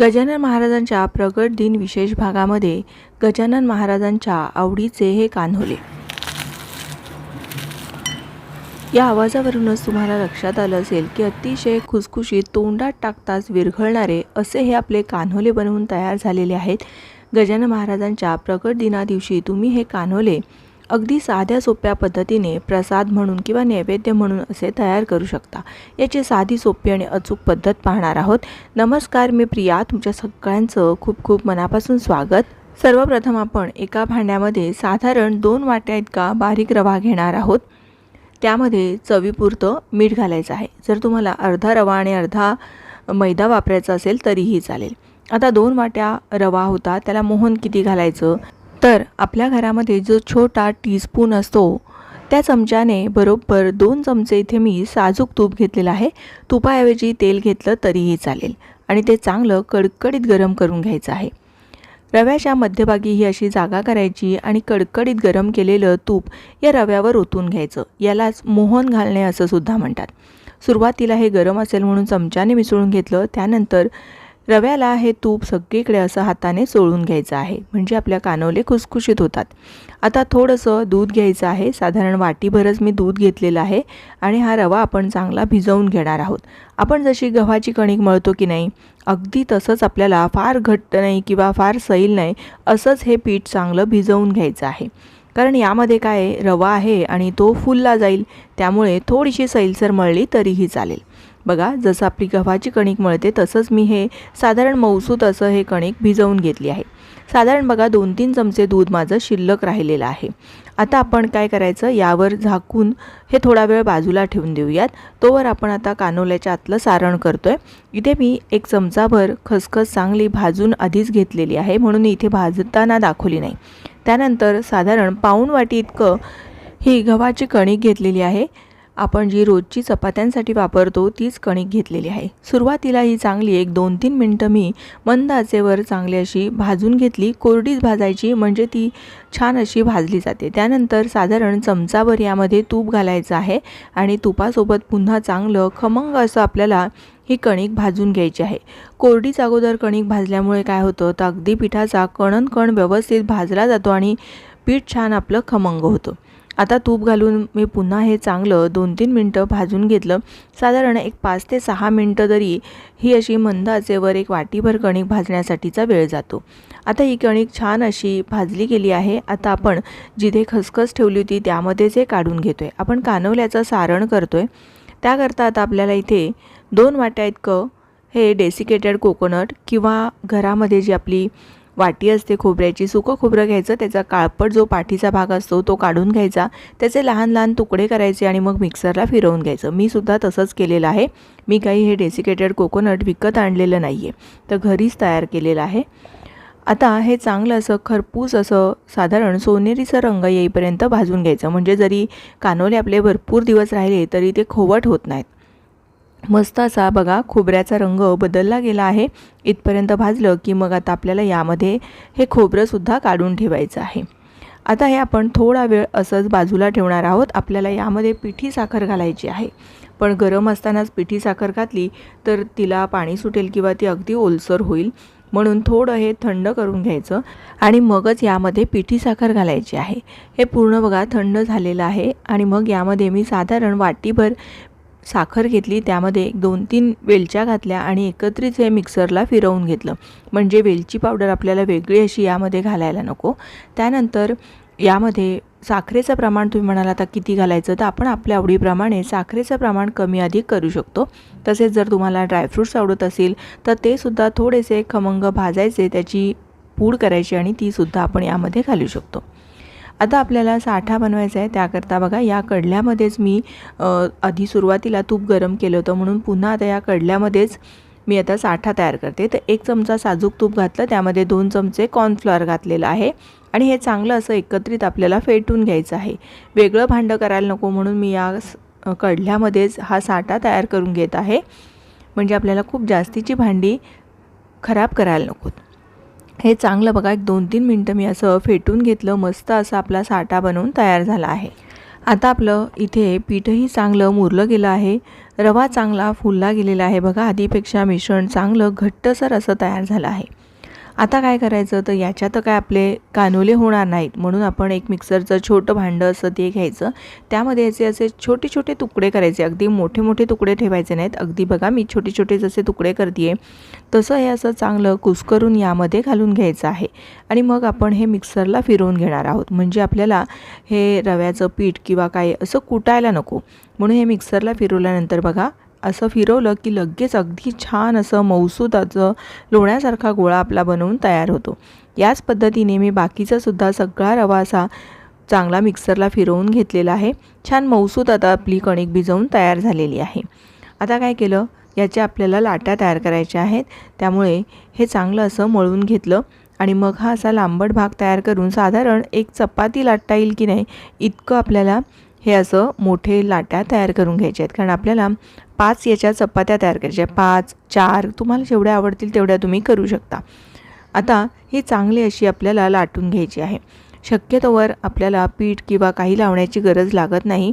गजानन महाराजांच्या प्रगट दिन विशेष भागामध्ये गजानन महाराजांच्या आवडीचे हे कान्होले या आवाजावरूनच तुम्हाला लक्षात आलं असेल की अतिशय खुसखुशीत तोंडात टाकताच विरघळणारे असे हे आपले कान्होले बनवून तयार झालेले आहेत. गजानन महाराजांच्या प्रगट दिनादिवशी तुम्ही हे कान्होले अगदी साध्या सोप्या पद्धतीने प्रसाद म्हणून किंवा नैवेद्य म्हणून असे तयार करू शकता. याची साधी सोपी आणि अचूक पद्धत पाहणार आहोत. नमस्कार मी प्रिया. तुमच्या सगळ्यांचं खूप खूप मनापासून स्वागत. सर्वप्रथम आपण एका भांड्यामध्ये साधारण दोन वाट्या इतका बारीक रवा घेणार आहोत. त्यामध्ये चवीपुरतं मीठ घालायचं आहे. जर तुम्हाला अर्धा रवा आणि अर्धा मैदा वापरायचा असेल तरीही चालेल. आता दोन वाट्या रवा होता. त्याला मोहन किती घालायचं? तर आपल्या घरामध्ये जो छोटा टीस्पून असतो त्या चमच्याने बरोबर दोन चमचे इथे मी साजूक तूप घेतलेलं आहे. तुपाऐवजी तेल घेतलं तरीही चालेल आणि ते चांगलं कडकडीत गरम करून घ्यायचं आहे. रव्याच्या मध्यभागी ही अशी जागा करायची आणि कडकडीत गरम केलेलं तूप या रव्यावर ओतून घ्यायचं. यालाच मोहन घालणे असं सुद्धा म्हणतात. सुरुवातीला हे गरम असेल म्हणून चमच्याने मिसळून घेतलं त्यानंतर रव्याला हे तूप सगळीकडे असं हाताने चोळून घ्यायचं आहे. म्हणजे आपल्या कानवले खुसखुशीत होतात. आता थोडंसं दूध घ्यायचं आहे. साधारण वाटीभरच मी दूध घेतलेलं आहे आणि हा रवा आपण चांगला भिजवून घेणार आहोत. आपण जशी गव्हाची कणिक मळतो की नाही अगदी तसंच आपल्याला फार घट्ट नाही किंवा फार सैल नाही असंच हे पीठ चांगलं भिजवून घ्यायचं आहे. कारण यामध्ये काय रवा आहे आणि तो फुलला जाईल. त्यामुळे थोडीशी सैलसर मळली तरीही चालेल. बघा जसं आपली गव्हाची कणिक मळते तसंच मी हे साधारण मौसूत असं हे कणिक भिजवून घेतली आहे. साधारण बघा दोन तीन चमचे दूध माझं शिल्लक राहिलेलं आहे. आता आपण काय करायचं? यावर झाकून हे थोडा वेळ बाजूला ठेवून देऊयात. तोवर आपण आता कानोल्याच्या आतलं सारण करतो आहे इथे मी एक चमचाभर खसखस चांगली भाजून आधीच घेतलेली आहे म्हणून इथे भाजताना दाखवली नाही. त्यानंतर साधारण पाऊण वाटी इतकं ही गव्हाची कणिक घेतलेली आहे. आपण जी रोजची चपात्यांसाठी वापरतो तीच कणिक घेतलेली आहे. सुरुवातीला ही चांगली एक दोन तीन मिनटं मी मंद आचेवर चांगली अशी भाजून घेतली. कोरडीच भाजायची म्हणजे ती छान अशी भाजली जाते. त्यानंतर साधारण चमचाभर यामध्ये तूप घालायचं आहे आणि तुपासोबत पुन्हा चांगलं खमंग असं आपल्याला ही कणिक भाजून घ्यायची आहे. कोरडीच अगोदर कणिक भाजल्यामुळे काय होतं तर अगदी पिठाचा कणन कण व्यवस्थित भाजला जातो आणि पीठ छान आपलं खमंग होतं. आता तूप घालून मी पुन्हा हे चांगलं दोन तीन मिनटं भाजून घेतलं. साधारण एक पाच ते सहा मिनटं तरी ही अशी मंद आचेवर एक वाटीभर कणिक भाजण्यासाठीचा वेळ जातो. आता ही कणिक छान अशी भाजली गेली आहे. आता आपण जिथे खसखस ठेवली होती त्यामध्येच हे काढून घेतो आहे आपण कानवल्याचं सारण करतो आहे त्याकरता आता आपल्याला इथे दोन वाट्या इतकं हे डेसिकेटेड कोकोनट किंवा घरामध्ये जी आपली वाटी असते खोबऱ्याची सुकं खोबरं घ्यायचं त्याचा काळपट जो पाठीचा भाग असतो तो काढून घ्यायचा. त्याचे लहान लहान तुकडे करायचे आणि मग मिक्सरला फिरवून घ्यायचं. मी सुद्धा तसंच केलेलं आहे. मी काही हे डेसिकेटेड कोकोनट विकत आणलेलं नाही आहे तर घरीच तयार केलेलं आहे. आता हे चांगलं असं खरपूस असं साधारण सोनेरीचा रंग येईपर्यंत भाजून घ्यायचं. म्हणजे जरी कानोले आपले भरपूर दिवस राहिले तरी ते खोवट होत नाहीत. मस्त असा बघा खोबऱ्याचा रंग बदलला गेला आहे. इथपर्यंत भाजलं की मग आता आपल्याला यामध्ये हे खोबरंसुद्धा काढून ठेवायचं आहे. आता हे आपण थोडा वेळ असंच बाजूला ठेवणार आहोत. आपल्याला यामध्ये पिठी साखर घालायची आहे. पण गरम असतानाच पिठी साखर घातली तर तिला पाणी सुटेल किंवा ती अगदी ओलसर होईल. म्हणून थोडं हे थंड करून घ्यायचं आणि मगच यामध्ये पिठी साखर घालायची आहे. हे पूर्ण बघा थंड झालेलं आहे आणि मग यामध्ये मी साधारण वाटीभर साखर घेतली त्यामध्ये एक दोन तीन वेलच्या घातल्या आणि एकत्रित हे मिक्सरला फिरवून घेतलं. म्हणजे वेलची पावडर आपल्याला वेगळी अशी यामध्ये घालायला नको. त्यानंतर यामध्ये साखरेचं प्रमाण तुम्ही म्हणाला आता किती घालायचं? तर आपण आपल्या आवडीप्रमाणे साखरेचं प्रमाण कमी अधिक करू शकतो. तसेच जर तुम्हाला ड्रायफ्रूट्स आवडत असेल तर ते सुद्धा थोडेसे खमंग भाजायचे त्याची पूड करायची आणि तीसुद्धा आपण यामध्ये घालू शकतो. आता आपल्याला साठा बनवायचा आहे त्याकरता बघा या कडल्यामध्येच मी आधी सुरुवातीला तूप गरम केलं होतं म्हणून पुन्हा आता या कडल्यामध्येच मी आता साठा तयार करते. तर एक चमचा साजूक तूप घातलं त्यामध्ये दोन चमचे कॉर्नफ्लॉवर घातलेलं आहे आणि हे चांगलं असं एकत्रित आपल्याला फेटून घ्यायचं आहे. वेगळं भांडं करायला नको म्हणून मी या कडल्यामध्येच हा साठा तयार करून घेत आहे. म्हणजे आपल्याला खूप जास्तीची भांडी खराब करायला नकोत. हे चांगलं बघा एक दोन तीन मिनटं मी असं फेटून घेतलं मस्त असं आपला साठा बनवून तयार झाला आहे. आता आपलं इथे पीठही चांगलं मुरलं गेलं आहे रवा चांगला फुलला गेलेला आहे बघा आधीपेक्षा मिश्रण चांगलं घट्टसर असं तयार झालं आहे. आता काय करायचं? तर याच्या तर काय आपले कानोले होणार नाहीत. म्हणून आपण एक मिक्सरचं छोटं भांडं असं ते घ्यायचं. त्यामध्ये याचे असे छोटे छोटे तुकडे करायचे. अगदी मोठे मोठे तुकडे ठेवायचे नाहीत. अगदी बघा मी छोटे छोटे जसे तुकडे करते तसं हे असं चांगलं कुस्करून यामध्ये घालून घ्यायचं आहे. आणि मग आपण हे मिक्सरला फिरवून घेणार आहोत. म्हणजे आपल्याला हे रव्याचं पीठ किंवा काय असं कुटायला नको. म्हणून हे मिक्सरला फिरवल्यानंतर बघा असं फिरवलं की लगेच अगदी छान असं मौसूदाचं लोण्यासारखा गोळा आपला बनवून तयार होतो. याच पद्धतीने मी बाकीचा सुद्धा सगळा रवा असा चांगला मिक्सरला फिरवून घेतलेला आहे. छान मौसूद आता आपली कणिक भिजवून तयार झालेली आहे. आता काय केलं? याच्या आपल्याला लाट्या तयार करायच्या आहेत. त्यामुळे हे चांगलं असं मळून घेतलं आणि मग हा असा लांबट भाग तयार करून साधारण एक चपाती लाटता येईल की नाही इतकं आपल्याला हे असं मोठे लाट्या तयार करून घ्यायचे आहेत. कारण आपल्याला पाच याच्या चपात्या तयार करायच्या पाच चार तुम्हाला जेवढ्या आवडतील तेवढ्या तुम्ही करू शकता. आता ही चांगली अशी आपल्याला लाटून घ्यायची आहे. शक्यतोवर आपल्याला पीठ किंवा काही लावण्याची गरज लागत नाही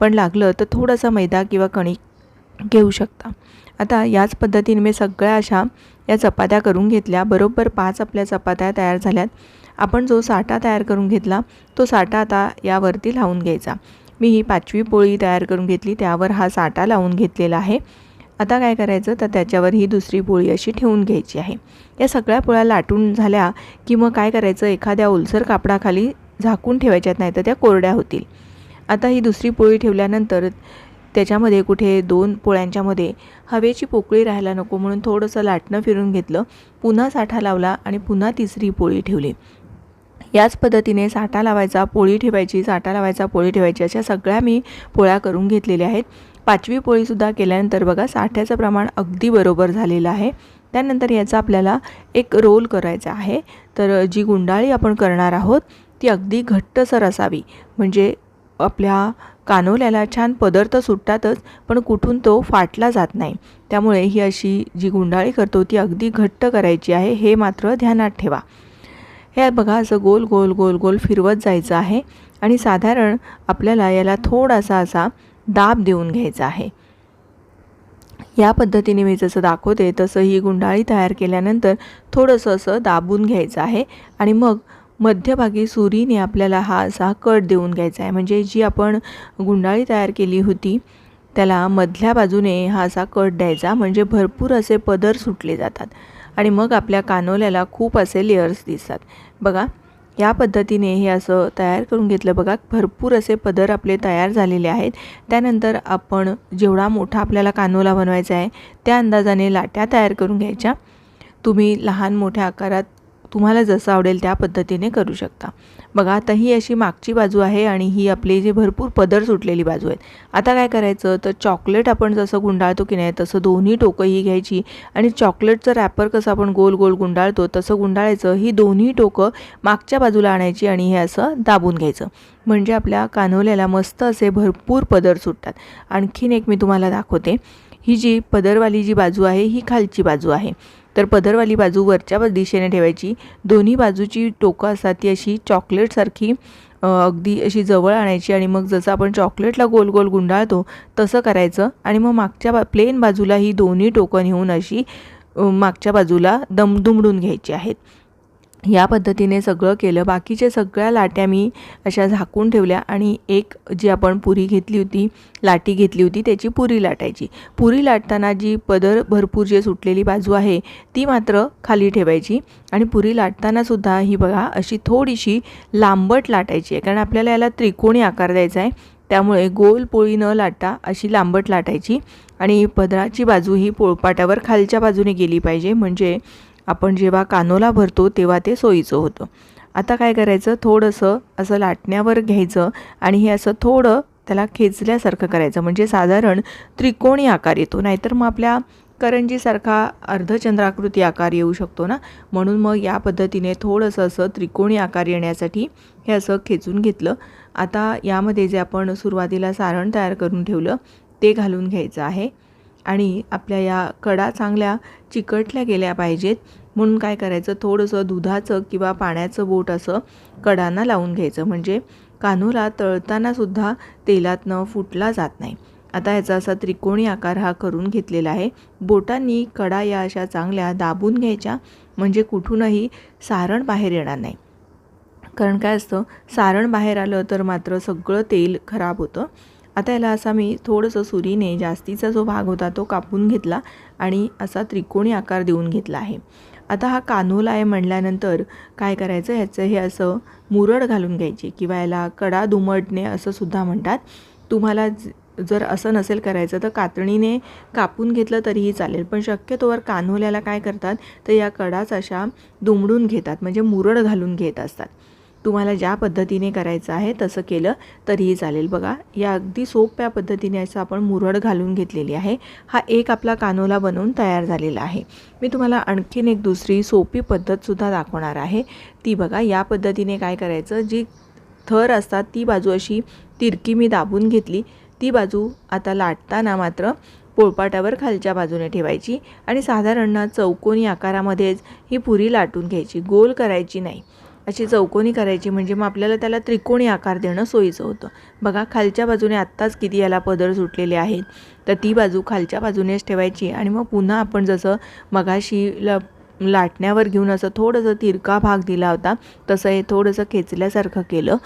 पण लागलं तर थोडासा मैदा किंवा कणिक घेऊ शकता. आता याच पद्धतीने मी सगळ्या अशा या चपात्या करून घेतल्या. बरोबर पाच आपल्या चपात्या तयार झाल्यात. आपण जो साठा तयार करून घेतला तो साठा आता यावरती लावून घ्यायचा. मी ही पाचवी पोळी तयार करून घेतली त्यावर हा साठा लावून घेतलेला आहे. आता काय करायचं? तर त्याच्यावर ही दुसरी पोळी अशी ठेवून घ्यायची आहे. या सगळ्या पोळ्या लाटून झाल्या की मग काय करायचं? एखाद्या ओलसर कापडाखाली झाकून ठेवायच्यात नाही तर त्या कोरड्या होतील. आता ही दुसरी पोळी ठेवल्यानंतर त्याच्यामध्ये कुठे दोन पोळ्यांच्यामध्ये हवेची पोकळी राहायला नको म्हणून थोडंसं लाटणं फिरून घेतलं. पुन्हा साठा लावला आणि पुन्हा तिसरी पोळी ठेवली. याच पद्धतीने साठा लावायचा पोळी ठेवायची साठा लावायचा पोळी ठेवायची अशा सगळ्या मी पोळ्या करून घेतलेल्या आहेत. पाचवी पोळीसुद्धा केल्यानंतर बघा साठ्याचं प्रमाण अगदी बरोबर झालेलं आहे. त्यानंतर याचा आपल्याला एक रोल करायचा आहे. तर जी गुंडाळी आपण करणार आहोत ती अगदी घट्टसर असावी. म्हणजे आपल्या कानोल्याला छान पदार्थ सुटतातच पण कुठून तो फाटला जात नाही. त्यामुळे ही अशी जी गुंडाळी करतो ती अगदी घट्ट करायची आहे. हे मात्र ध्यानात ठेवा. हे बघा असं गोल गोल गोल गोल फिरवत जायचं आहे आणि साधारण आपल्याला याला थोडासा असा दाब देऊन घ्यायचा आहे. या पद्धतीने मी जसं दाखवते तसं ही गुंडाळी तयार केल्यानंतर थोडंसं असं दाबून घ्यायचं आहे आणि मग मध्यभागी सुरीने आपल्याला हा असा कट देऊन घ्यायचा आहे. म्हणजे जी आपण गुंडाळी तयार केली होती त्याला मधल्या बाजूने हा असा कट द्यायचा म्हणजे भरपूर असे पदर सुटले जातात. आणि मग आपल्या कानोल्याला खूप असे लेअर्स दिसतात. बघा या पद्धतीने हे असं तयार करून घेतलं. बघा भरपूर असे पदर आपले तयार झालेले आहेत. त्यानंतर आपण जेवढा मोठा आपल्याला कानोला बनवायचा आहे त्या अंदाजाने लाट्या तयार करून घ्यायच्या. तुम्ही लहान मोठ्या आकारात तुम्हाला जसं आवडेल त्या पद्धतीने करू शकता. बघा आता ही अशी मागची बाजू आहे आणि ही आपली जी भरपूर पदर सुटलेली बाजू आहेत. आता काय करायचं? तर चॉकलेट आपण जसं गुंडाळतो की नाही तसं दोन्ही टोकं ही घ्यायची आणि चॉकलेटचं रॅपर कसं आपण गोल गोल गुंडाळतो तसं गुंडाळायचं. ही दोन्ही टोकं मागच्या बाजूला आणायची आणि हे असं दाबून घ्यायचं. म्हणजे आपल्या कानवल्याला मस्त असे भरपूर पदर सुटतात. आणखीन एक मी तुम्हाला दाखवते. ही जी पदरवाली जी बाजू आहे ही खालची बाजू आहे. तर पदरवाली बाजू वरच्या दिशेने ठेवायची. दोन्ही बाजूची टोकं असतात ती अशी चॉकलेटसारखी अगदी अशी जवळ आणायची आणि मग जसं आपण चॉकलेटला गोल गोल गुंडाळतो तसं करायचं. आणि मग मागच्या बा प्लेन बाजूला ही दोन्ही टोकं नेऊन अशी मागच्या बाजूला दम दुमडून घ्यायची आहेत. या पद्धतीने सगळं केलं. बाकीच्या सगळ्या लाट्या मी अशा झाकून ठेवल्या आणि एक जी आपण पुरी घेतली होती लाटी घेतली होती त्याची पुरी लाटायची. पुरी लाटताना जी पदर भरपूर जे सुटलेली बाजू आहे ती मात्र खाली ठेवायची. आणि पुरी लाटतानासुद्धा ही बघा अशी थोडीशी लांबट लाटायची आहे. कारण आपल्याला याला त्रिकोणी आकार द्यायचा आहे. त्यामुळे गोल पोळी न लाटता अशी लांबट लाटायची. आणि पदराची बाजू ही पोळपाटावर खालच्या बाजूने गेली पाहिजे. म्हणजे आपण जेव्हा कानोला भरतो तेव्हा ते सोयीचं होतं. आता काय करायचं? थोडंसं असं लाटण्यावर घ्यायचं आणि हे असं थोडं त्याला खेचल्यासारखं करायचं. म्हणजे साधारण त्रिकोणी आकार येतो. नाहीतर मग आपल्या करंजीसारखा अर्धचंद्राकृती आकार येऊ शकतो ना? म्हणून मग या पद्धतीने थोडंसं असं त्रिकोणी आकार येण्यासाठी हे असं खेचून घेतलं. आता यामध्ये जे आपण सुरुवातीला सारण तयार करून ठेवलं ते घालून घ्यायचं आहे. आणि आपल्या या कडा चांगल्या चिकटल्या गेल्या पाहिजेत. म्हणून काय करायचं? थोडंसं दुधाचं किंवा पाण्याचं बोट असं कडांना लावून घ्यायचं. म्हणजे कानोला तळतानासुद्धा तेलातनं फुटला जात नाही. आता याचा असा त्रिकोणी आकार हा करून घेतलेला आहे. बोटांनी कडा या अशा चांगल्या दाबून घ्यायच्या. म्हणजे कुठूनही सारण बाहेर येणार नाही. कारण काय असतं? सारण बाहेर आलं तर मात्र सगळं तेल खराब होतं. आता याला असा मी थोडंसं सुरीने जास्तीचा जो भाग होता तो कापून घेतला आणि असा त्रिकोणी आकार देऊन घेतला आहे. आता हा कानोला आहे म्हणल्यानंतर काय करायचं? ह्याचं हे असं मुरड घालून घ्यायची किंवा याला कडा दुमडणे असं सुद्धा म्हणतात. तुम्हाला जर असं नसेल करायचं तर कातणीने कापून घेतलं तरीही चालेल. पण शक्यतोवर कान्होल्याला काय करतात? तर या कडाच अशा दुमडून घेतात म्हणजे मुरड घालून घेत असतात. तुम्हाला ज्या पद्धतीने करायचं आहे तसं केलं तरीही चालेल. बघा या अगदी सोप्या पद्धतीने असं आपण मुरड घालून घेतलेली आहे. हा एक आपला कानोला बनवून तयार झालेला आहे. मी तुम्हाला आणखीन एक दुसरी सोपी पद्धतसुद्धा दाखवणार आहे. ती बघा या पद्धतीने काय करायचं? जी थर असतात ती बाजू अशी तिरकी मी दाबून घेतली. ती बाजू आता लाटताना मात्र पोळपाटावर खालच्या बाजूने ठेवायची आणि साधारण चौकोनी आकारामध्येच ही पुरी लाटून घ्यायची. गोल करायची नाही. अशी चौकोनी करायची म्हणजे मग आपल्याला त्याला त्रिकोणी आकार देणं सोयीचं होतं. बघा खालच्या बाजूने आत्ताच किती याला पदर सुटलेले आहेत. तर ती बाजू खालच्या बाजूनेच ठेवायची आणि मग पुन्हा आपण जसं मगाशी ल लाटण्यावर घेऊन असं थोडंसं तिरका भाग दिला होता तसं हे थोडंसं खेचल्यासारखं केलं.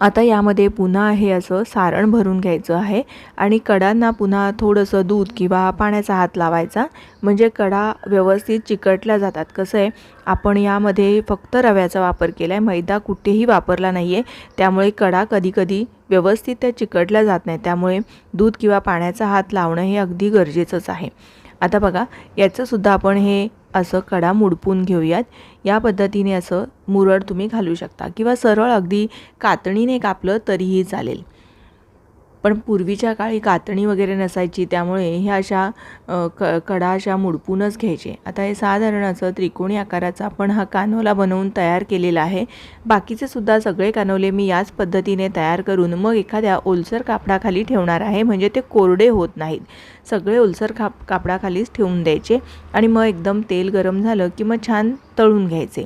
आता यामध्ये पुन्हा हे असं सारण भरून घ्यायचं आहे आणि कडांना पुन्हा थोडंसं दूध किंवा पाण्याचा हात लावायचा. म्हणजे कडा व्यवस्थित चिकटल्या जातात. कसं आहे आपण यामध्ये फक्त रव्याचा वापर केला आहे मैदा कुठेही वापरला नाही आहे त्यामुळे कडा कधीकधी व्यवस्थित त्या चिकटल्या जात नाही त्यामुळे दूध किंवा पाण्याचा हात लावणं हे अगदी गरजेचंच आहे. आता बघा याचंसुद्धा आपण हे असं कडा मुडपून घेऊयात. या पद्धतीने असं मुरड तुम्ही घालू शकता. किंवा सरळ अगदी कातणीने कापलं तरीही चालेल. पण पूर्वीच्या काळी कातणी वगैरे नसायची त्यामुळे ह्या अशा क कडा अशा मुडपूनच घ्यायचे. आता हे साधारण असं त्रिकोणी आकाराचा आपण हा कानोला बनवून तयार केलेला आहे. बाकीचे सुद्धा सगळे कानोले मी याच पद्धतीने तयार करून मग एखाद्या ओलसर कापडाखाली ठेवणार आहे म्हणजे ते कोरडे होत नाहीत. सगळे ओलसर काप कापडाखालीच ठेवून द्यायचे आणि मग एकदम तेल गरम झालं की मग छान तळून घ्यायचे.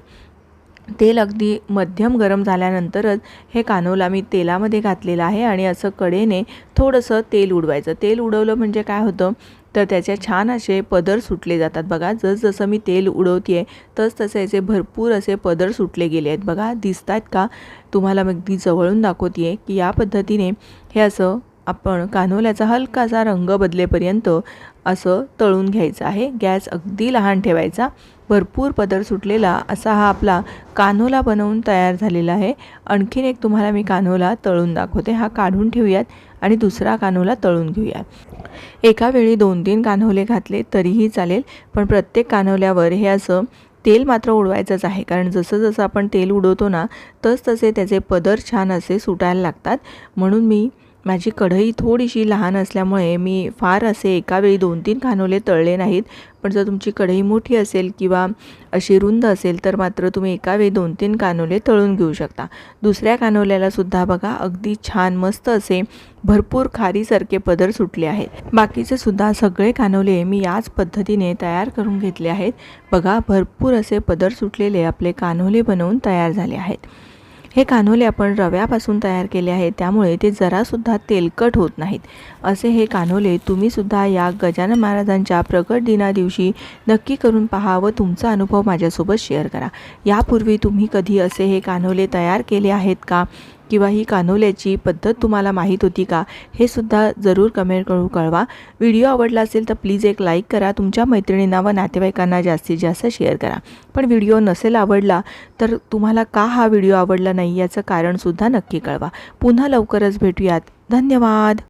तेल अगदी मध्यम गरम झाल्यानंतरच हे कानोला मी तेलामध्ये घातलेलं आहे आणि असं कडेने थोडंसं तेल उडवायचं. तेल उडवलं म्हणजे काय होतं? तर त्याचे छान असे पदर सुटले जातात बघा. जसजसं मी तेल उडवते आहे तस तसे याचे भरपूर असे पदर सुटले गेले आहेत बघा. दिसत आहेत का? तुम्हाला मी अगदी जवळून दाखवते आहे की या पद्धतीने हे असं आपण कानोल्याचा हलकासा रंग बदलेपर्यंत असं तळून घ्यायचं आहे. गॅस अगदी लहान ठेवायचा. भरपूर पदर सुटलेला असा हा आपला कानोला बनवून तयार झालेला आहे. आणखीन एक तुम्हाला मी कानोला तळून दाखवते. हा काढून ठेवूयात आणि दुसरा कानोला तळून घेऊयात. एका वेळी दोन तीन कान्होले घातले तरीही चालेल पण प्रत्येक कान्होल्यावर हे असं तेल मात्र उडवायचंच आहे. कारण जसं जसं आपण तेल उडवतो ना तस तसे त्याचे पदर छान असे सुटायला लागतात. म्हणून मी माझी कढई थोडीशी लहान असल्यामुळे मी फार असे एकावेळी दोन तीन कानोले तळले नाहीत. पण जर तुमची कढई मोठी असेल किंवा अशी रुंद असेल तर मात्र तुम्ही एकावेळी दोन तीन कानोले तळून घेऊ शकता. दुसऱ्या कानोल्यालासुद्धा बघा अगदी छान मस्त असे भरपूर खारीसारखे पदर सुटले आहेत. बाकीचे सुद्धा सगळे कानोले मी याच पद्धतीने तयार करून घेतले आहेत. बघा भरपूर असे पदर सुटलेले आपले कानोले बनवून तयार झाले आहेत. हे कान्होले आपण रव्यापासून तयार केले आहे त्यामुळे ते जरासुद्धा तेलकट होत नाहीत. असे हे कान्होले तुम्हीसुद्धा या गजानन महाराजांच्या प्रकट दिना दिवशी नक्की करून पहा व तुमचा अनुभव माझ्यासोबत शेअर करा. यापूर्वी तुम्ही कधी असे हे कान्होले तयार केले आहेत का? किंवा ही कानोल्याची पद्धत तुम्हाला माहीत होती का हे सुद्धा जरूर कमेंट करून कळवा. व्हिडिओ आवडला असेल तर प्लीज एक लाईक करा. तुमच्या मैत्रिणींना व नातेवाईकांना जास्तीत जास्त शेअर करा. पण व्हिडिओ नसेल आवडला तर तुम्हाला का हा व्हिडिओ आवडला नाही याचं कारणसुद्धा नक्की कळवा. पुन्हा लवकरच भेटूयात. धन्यवाद!